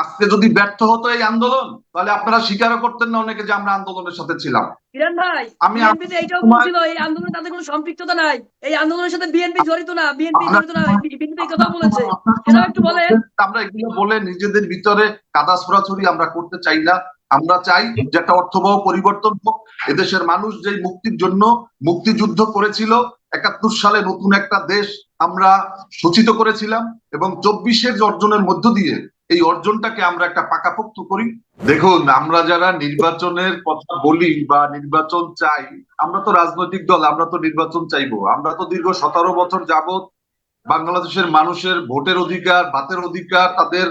আজকে যদি ব্যর্থ হতো এই আন্দোলন তাহলে আপনারা স্বীকারও করতেন না অনেকে যে আমরা আন্দোলনের সাথে ছিলাম। কিরণ ভাই আমি এইটাও বলছিল এই আন্দোলনে তাদের কোনো সম্পৃক্ততা নাই। এই আন্দোলনের সাথে বিএনপি জড়িত না বিএনপি জড়িত না বিএনপি কথা বলেছে। সেটাও একটু বলেন। আমরা এগুলো বলে নিজেদের ভিতরে কাদা ছোড়াছড়ি আমরা করতে চাই না। আমরা চাই যে একটা অর্থবহ পরিবর্তন হোক। এদেশের মানুষ যে মুক্তির জন্য মুক্তিযুদ্ধ করেছিল একাত্তর সালে নতুন একটা দেশ আমরা সূচিত করেছিলাম এবং চব্বিশের অর্জনের মধ্য দিয়ে এই অর্জনটাকে আমরা একটা পাকাপোক্ত করি। দেখুন, আমরা যারা নির্বাচনের কথা বলি বা নির্বাচন চাই, আমরা তো রাজনৈতিক দল, আমরা তো নির্বাচন চাইব। আমরা তো দীর্ঘ সতেরো বছর যাবত বাংলাদেশের মানুষের ভোটের অধিকার বাতের অধিকার, তাদের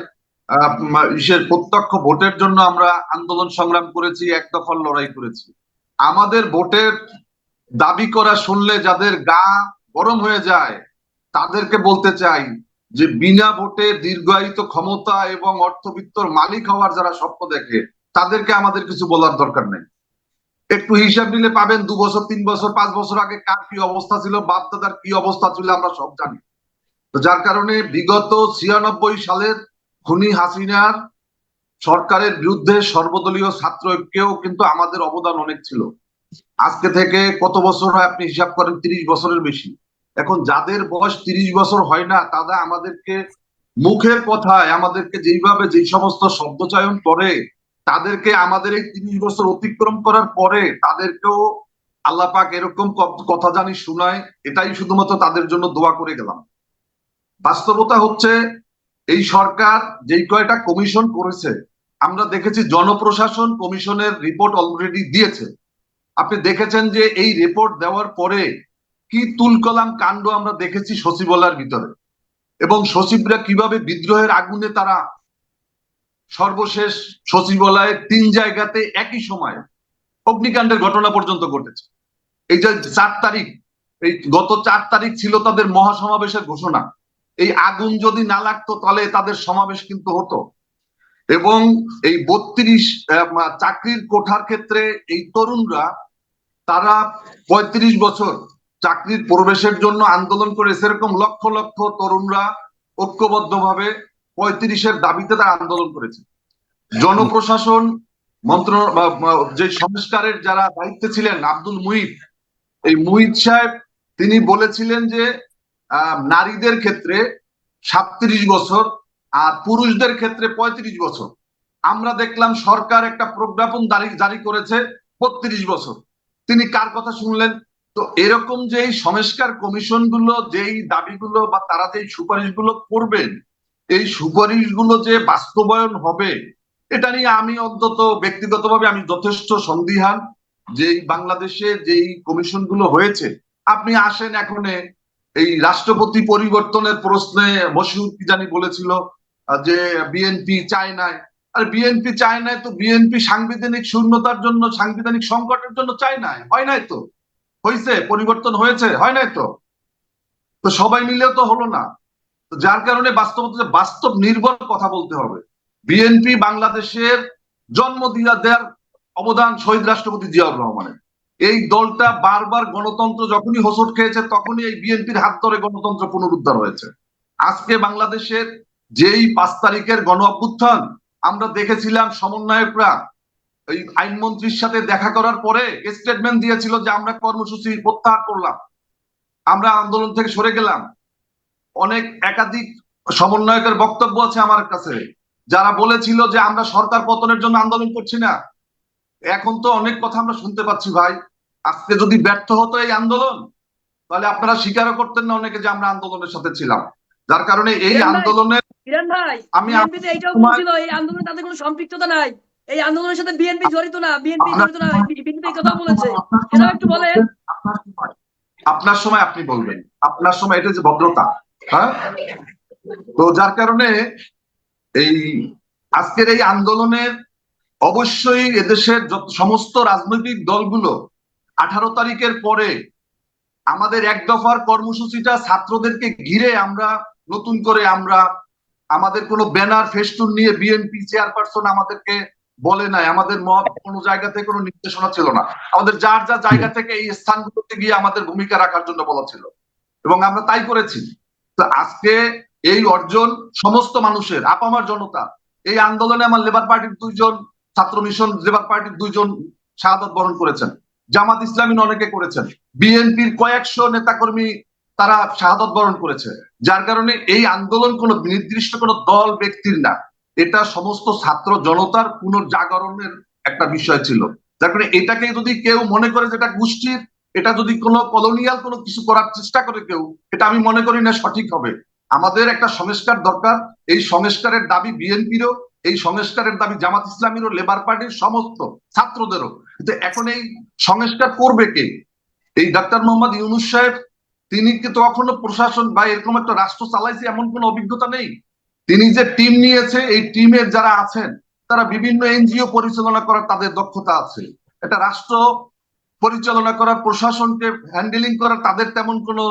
প্রত্যক্ষ ভোটের জন্য আমরা আন্দোলন সংগ্রাম করেছি, এক দফার লড়াই করেছি। আমাদের ভোটের দাবি করা শুনলে যাদের গা গরম হয়ে যায়, তাদেরকে বলতে চাই যে বিনা ভোটে দীর্ঘায়িত ক্ষমতা এবং অর্থবিত্তর মালিক হওয়ার যারা স্বপ্ন দেখে, তাদেরকে আমাদের কিছু বলার দরকার নেই। একটু হিসাব নিলে পাবেন, দু বছর, তিন বছর, পাঁচ বছর আগে কার কি অবস্থা ছিল বাপ দাদার কি অবস্থা ছিল, আমরা সব জানি। তো যার কারণে বিগত ছিয়ানব্বই সালের খুনি হাসিনার সরকারের বিরুদ্ধে সর্বদলীয় ছাত্র ঐক্যেও কিন্তু আমাদের অবদান অনেক ছিল। আজকে থেকে কত বছর হয় আপনি হিসাব করেন? তিরিশ বছরের বেশি। এখন যাদের বয়স তিরিশ বছর হয় না, তারা আমাদেরকে মুখের কথায়, আমাদেরকে যেইভাবে যেই সমস্ত শব্দচয়ন করে, তাদেরকে আমাদের এই তিরিশ বছর অতিক্রম করার পরে তাদেরকেও আল্লাহ পাক এরকম কথা জানি শোনায়, এটাই শুধুমাত্র তাদের জন্য দোয়া করে গেলাম। বাস্তবতা হচ্ছে, এই সরকার যেই কয়টা কমিশন করেছে, আমরা দেখেছি জনপ্রশাসন কমিশনের রিপোর্ট অলরেডি দিয়েছে। আপনি দেখেছেন যে এই রিপোর্ট দেওয়ার পরে কি তুলকলাম কাণ্ড আমরা দেখেছি সচিবালয়ের ভিতরে? এবং সচিবরা কীভাবে বিদ্রোহের আগুনে তারা সর্বশেষ সচিবালয়ের তিন জায়গাতে একই সময় অগ্নিকাণ্ডের ঘটনা পর্যন্ত ঘটেছে। এই যে চার তারিখ, এই গত চার তারিখ ছিল তাদের মহাসমাবেশের ঘোষণা। এই আগুন যদি না লাগতো তাহলে তাদের সমাবেশ কিন্তু হতো। এবং এই বত্রিশ চাকরির কোঠার ক্ষেত্রে এই তরুণরা, তারা পঁয়ত্রিশ বছর চাকরির প্রবেশের জন্য আন্দোলন করে সেরকম লক্ষ লক্ষ তরুণরা ঐক্যবদ্ধভাবে পঁয়ত্রিশের দাবিতে তারা আন্দোলন করেছে। জনপ্রশাসন মন্ত্র যে সংস্কারের যারা দায়িত্বে ছিলেন আব্দুল মুহিত এই মুহিত সাহেব, তিনি বলেছিলেন যে নারীদের ক্ষেত্রে সাতত্রিশ বছর আর পুরুষদের ক্ষেত্রে পঁয়ত্রিশ বছর। আমরা দেখলাম সরকার একটা প্রজ্ঞাপন জারি করেছে বত্রিশ বছর। তিনি কার কথা শুনলেন? তো এরকম যে সংস্কার কমিশনগুলো যেই দাবিগুলো বা তারা যে সুপারিশগুলো করবেন, এই সুপারিশগুলো যে বাস্তবায়ন হবে, এটা নিয়ে আমি অন্তত ব্যক্তিগতভাবে আমি যথেষ্ট সন্দিহান যে বাংলাদেশে যেই কমিশনগুলো হয়েছে। আপনি আসেন এখন, এই রাষ্ট্রপতি পরিবর্তনের প্রশ্নে মশিউর কি জানি বলেছিল, যে বিএনপি চায় নাই। আর বিএনপি চায় নাই তো বিএনপি সাংবিধানিক শূন্যতার জন্য, সাংবিধানিক সংকটের জন্য চায় নাই, হয় নাই তো? হয়েছে পরিবর্তন হয়েছে, হয় নাই তো? তো সবাই মিলেও তো হলো না। যার কারণে বাস্তবতা বাস্তব নির্ভর কথা বলতে হবে। বিএনপি বাংলাদেশের জন্ম দিয়া দেওয়ার অবদান শহীদ রাষ্ট্রপতি জিয়াউর রহমানের। এই দলটা বারবার গণতন্ত্র যখনই হোসট খেয়েছে, তখনই এই বিএনপির হাত ধরে গণতন্ত্র পুনরুদ্ধার হয়েছে। আজকে বাংলাদেশের যেই পাঁচ তারিখের গণ অভ্যুত্থান আমরা দেখেছিলাম সমন্বয়করা এই আইনমন্ত্রীর সাথে দেখা করার পরে স্টেটমেন্ট দিয়েছিল যে আমরা কর্মসূচি প্রত্যাহার করলাম। আমরা আন্দোলন থেকে সরে গেলাম। অনেক একাধিক সমন্বয়কের বক্তব্য আছে আমার কাছে যারা বলেছিল যে আমরা সরকার পতনের জন্য আন্দোলন করছি না। এখন তো অনেক কথা আমরা শুনতে পাচ্ছি ভাই। আজকে যদি ব্যর্থ হতো এই আন্দোলন তাহলে আপনারা স্বীকারও করতেন না অনেকে যে আমরা আন্দোলনের সাথে ছিলাম। যার কারণে এই আন্দোলনের আমি এইটাও বলছিল এই আন্দোলনে তাদের কোনো সম্পৃক্ততা নাই। এই আন্দোলনের সাথে বিএনপি জড়িত না বিএনপি জড়িত না বিএনপি কথা বলেছে। সেটাও একটু বলেন। আপনার সময় আপনি বলবেন। আপনার সময় এটা যে ভদ্রতা হ্যাঁ? তো যার কারণে এই আজকের এই আন্দোলনের অবশ্যই এদেশের সমস্ত রাজনৈতিক দলগুলো আঠারো তারিখের পরে আমাদের এক দফার কর্মসূচিটা ছাত্রদেরকে ঘিরে আমরা নতুন করে আমরা আমাদের কোনো ব্যানার ফেস্টুন নিয়ে বিএনপি চেয়ারপারসন আমাদেরকে বলে নাই, আমাদের মত কোনো জায়গা থেকে কোনো নির্দেশনা ছিল না। আমাদের যার যার জায়গা থেকে এই স্থানগুলোতে গিয়ে আমাদের ভূমিকা রাখার জন্য বলা ছিল। এবং আমরা তাই করেছি। তো আজকে এই অর্জন সমস্ত মানুষের, আপামার জনতা, এই আন্দোলনে আমার লেবার পার্টির দুইজন ছাত্র মিশন লেবার পার্টির দুইজন শাহাদত বরণ করেছেন। জামাত ইসলামী অনেকে করেছেন। বিএনপির কয়েকশো নেতাকর্মী তারা শাহাদত বরণ করেছে। যার কারণে এই আন্দোলন কোনো নির্দিষ্ট কোনো দল, ব্যক্তির না। এটা সমস্ত ছাত্র জনতার পুনর্জাগরণের একটা বিষয় ছিল। যার কারণে এটাকে যদি কেউ মনে করে যেটা গোষ্ঠীর, এটা যদি কোনো কলোনিয়াল কোনো কিছু করার চেষ্টা করে কেউ, এটা আমি মনে করি না সঠিক হবে। আমাদের একটা সংস্কার দরকার। এই সংস্কারের দাবি বিএনপিরও, এই সংস্কারের দাবি জামাত ইসলামীরও, লেবার পার্টির সমস্ত ছাত্রদেরও। কিন্তু এখন এই সংস্কার করবে কে? এই ডাক্তার মোহাম্মদ ইউনুস সাহেব, তিনি কিন্তু কখনো প্রশাসন বা এরকম একটা রাষ্ট্র চালাইছে এমন কোনো অভিজ্ঞতা নেই? তিনি যে টিম নিয়েছে, এই টিমের যারা আছেন, তারা বিভিন্ন এনজিও পরিচালনা করার তাদের দক্ষতা আছে। এটা রাষ্ট্র পরিচালনা করার, প্রশাসনকে হ্যান্ডেলিং করার তাদের তেমন কোনো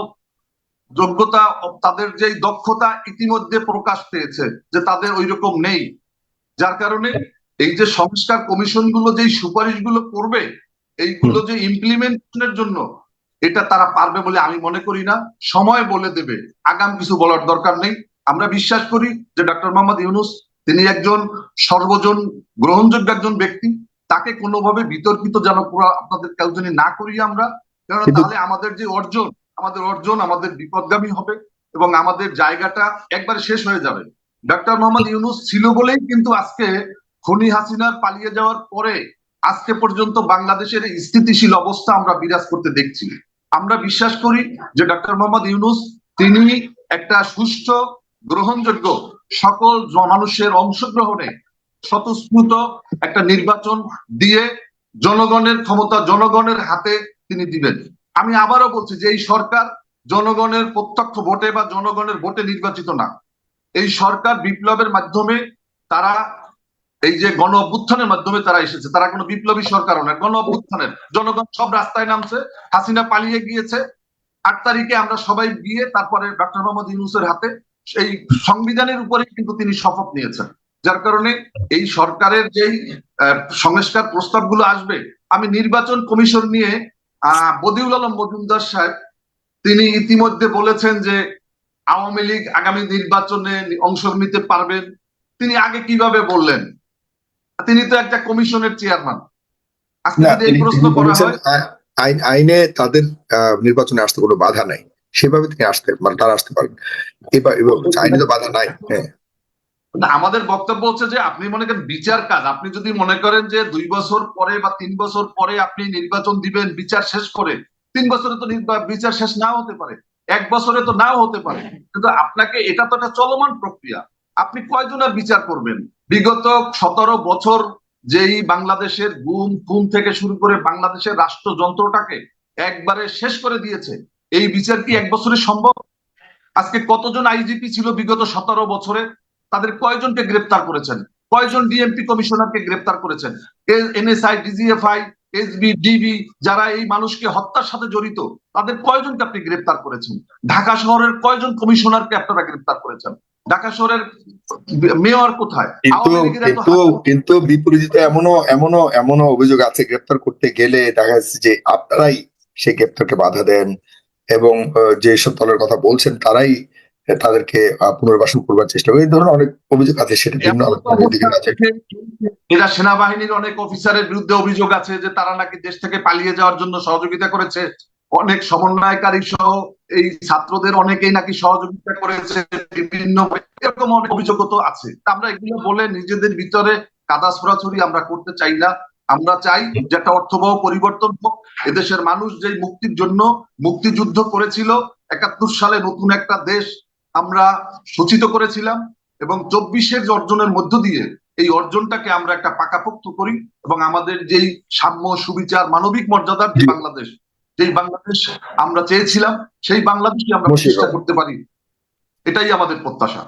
যোগ্যতা, তাদের যে দক্ষতা ইতিমধ্যে প্রকাশ পেয়েছে যে তাদের ওই রকম নেই। যার কারণে এই যে সংস্কার কমিশনগুলো যে সুপারিশগুলো করবে, এইগুলো যে ইমপ্লিমেন্টেশনের জন্য, এটা তারা পারবে বলে আমি মনে করি না। সময় বলে দেবে। আগাম কিছু বলার দরকার নেই। আমরা বিশ্বাস করি যে ডক্টর মোহাম্মদ ইউনুস তিনি একজন সর্বজন গ্রহণযোগ্য একজন ব্যক্তি। তাকে কোনোভাবে বিতর্কিত যেন আপনাদের কেউ যদি না করি আমরা। কারণ তাহলে আমাদের যে অর্জন আমাদের অর্জন আমাদের বিপদগামী হবে এবং আমাদের জায়গাটা একবার শেষ হয়ে যাবে। ডক্টর মোহাম্মদ ইউনুস ছিল বলেই কিন্তু আজকে খনি হাসিনার পালিয়ে যাওয়ার পরে আজকে পর্যন্ত বাংলাদেশের স্থিতিশীল অবস্থা আমরা বিরাজ করতে দেখছি। আমরা বিশ্বাস করি যে ডক্টর মোহাম্মদ ইউনুস তিনি একটা সুষ্ঠু গ্রহণযোগ্য সকল মানুষের অংশগ্রহণে স্বতঃস্ফূর্ত একটা নির্বাচন দিয়ে জনগণের ক্ষমতা জনগণের হাতে তিনি দিবেন। আমি আবারও বলছি যে এই সরকার জনগণের প্রত্যক্ষ ভোটে বা জনগণের ভোটে নির্বাচিত না। এই সরকার বিপ্লবের মাধ্যমে তারা এই যে গণ অভ্যুত্থানের মাধ্যমে তারা এসেছে, তারা কোনো বিপ্লবী সরকারও না, গণ অভ্যুত্থানের। জনগণ সব রাস্তায় নামছে, হাসিনা পালিয়ে গিয়েছে। আট তারিখে আমরা সবাই গিয়ে তারপরে ডক্টর মোহাম্মদ ইউনুসের হাতে সেই সংবিধানের উপরে কিন্তু তিনি শপথ নিয়েছেন। যার কারণে এই সরকারের যেই সংস্কার প্রস্তাবগুলো আসবে আমি নির্বাচন কমিশন নিয়ে আহ বদিউল আলম মজুমদার সাহেব তিনি ইতিমধ্যে বলেছেন যে আওয়ামী লীগ আগামী নির্বাচনে অংশ নিতে পারবেন। তিনি আগে কীভাবে বললেন? তিনি তো একটা কমিশনের চেয়ারম্যান। আজকে যদি এই প্রশ্ন করা হয় আইনে তাদের নির্বাচনে আসতে কোনো বাধা নাই। সেভাবে তিনি আসতে মানে তারা আসতে পারেন। এবার আইনে তো বাধা নাই হ্যাঁ। আমাদের বক্তব্য হচ্ছে যে আপনি মনে করেন বিচার কাজ। আপনি যদি মনে করেন যে দুই বছর পরে বা তিন বছর পরে আপনি নির্বাচন দিবেন, বিচার শেষ করে, তিন বছরে তো বিচার শেষ নাও হতে পারে, এক বছরে তো নাও হতে পারে। কিন্তু আপনাকে এটা তো একটা চলমান প্রক্রিয়া। আপনি কয়জনের বিচার করবেন? বিগত সতেরো বছর যেই বাংলাদেশের গুম, খুন থেকে শুরু করে বাংলাদেশের রাষ্ট্রযন্ত্রটাকে একবারে শেষ করে দিয়েছে এই বিচার কি এক বছরে সম্ভব? আজকে কতজন আইজিপি ছিল বিগত সতেরো বছরে? তাদের কয়জনকে গ্রেপ্তার করেছেন? কয়জন ডিএমপি কমিশনারকে গ্রেপ্তার করেছেন? এনএসআই ডিজিএফআই এসবি ডিবি যারা এই মানুষকে হত্যার সাথে জড়িত তাদের কয়জনকে আপনি গ্রেপ্তার করেছেন? ঢাকা শহরের কয়জন কমিশনারকে আপনারা গ্রেপ্তার করেছেন? ঢাকা শহরের মেয়র কোথায়? কিন্তু কিন্তু বিপরীতে এমনও এমনও এমনও অভিযোগ আছে গ্রেপ্তার করতে গেলে দেখা যাচ্ছে যে আপনারাই সেই গ্রেপ্তারকে বাধা দেন। এবং যে সব দলের কথা বলছেন তারাই তাদেরকে পুনর্বাসন করবার চেষ্টা করে এই ধরনের অনেক অভিযোগ আছে সেটা ভিন্ন এরা সেনাবাহিনীর অনেক অফিসারের বিরুদ্ধে অভিযোগ আছে যে তারা নাকি দেশ থেকে পালিয়ে যাওয়ার জন্য সহযোগিতা করেছে। অনেক সমন্বয়কারী সহ এই ছাত্রদের অনেকেই নাকি সহযোগিতা করেছে। বিভিন্ন এরকম অনেক অভিযোগ তো আছে। আমরা এগুলো বলে নিজেদের ভিতরে কাদা ছড়াছড়ি আমরা করতে চাই না। আমরা চাই যে একটা অর্থবহ পরিবর্তন হোক। এদেশের মানুষ যে মুক্তির জন্য মুক্তিযুদ্ধ করেছিল একাত্তর সালে নতুন একটা দেশ আমরা সূচিত করেছিলাম এবং চব্বিশের যে অর্জনের মধ্য দিয়ে এই অর্জনটাকে আমরা একটা পাকাপোক্ত করি এবং আমাদের যেই সাম্য সুবিচার মানবিক মর্যাদার যে বাংলাদেশ যেই বাংলাদেশ আমরা চেয়েছিলাম সেই বাংলাদেশই আমরা। প্রতিষ্ঠা করতে পারি। এটাই আমাদের প্রত্যাশা।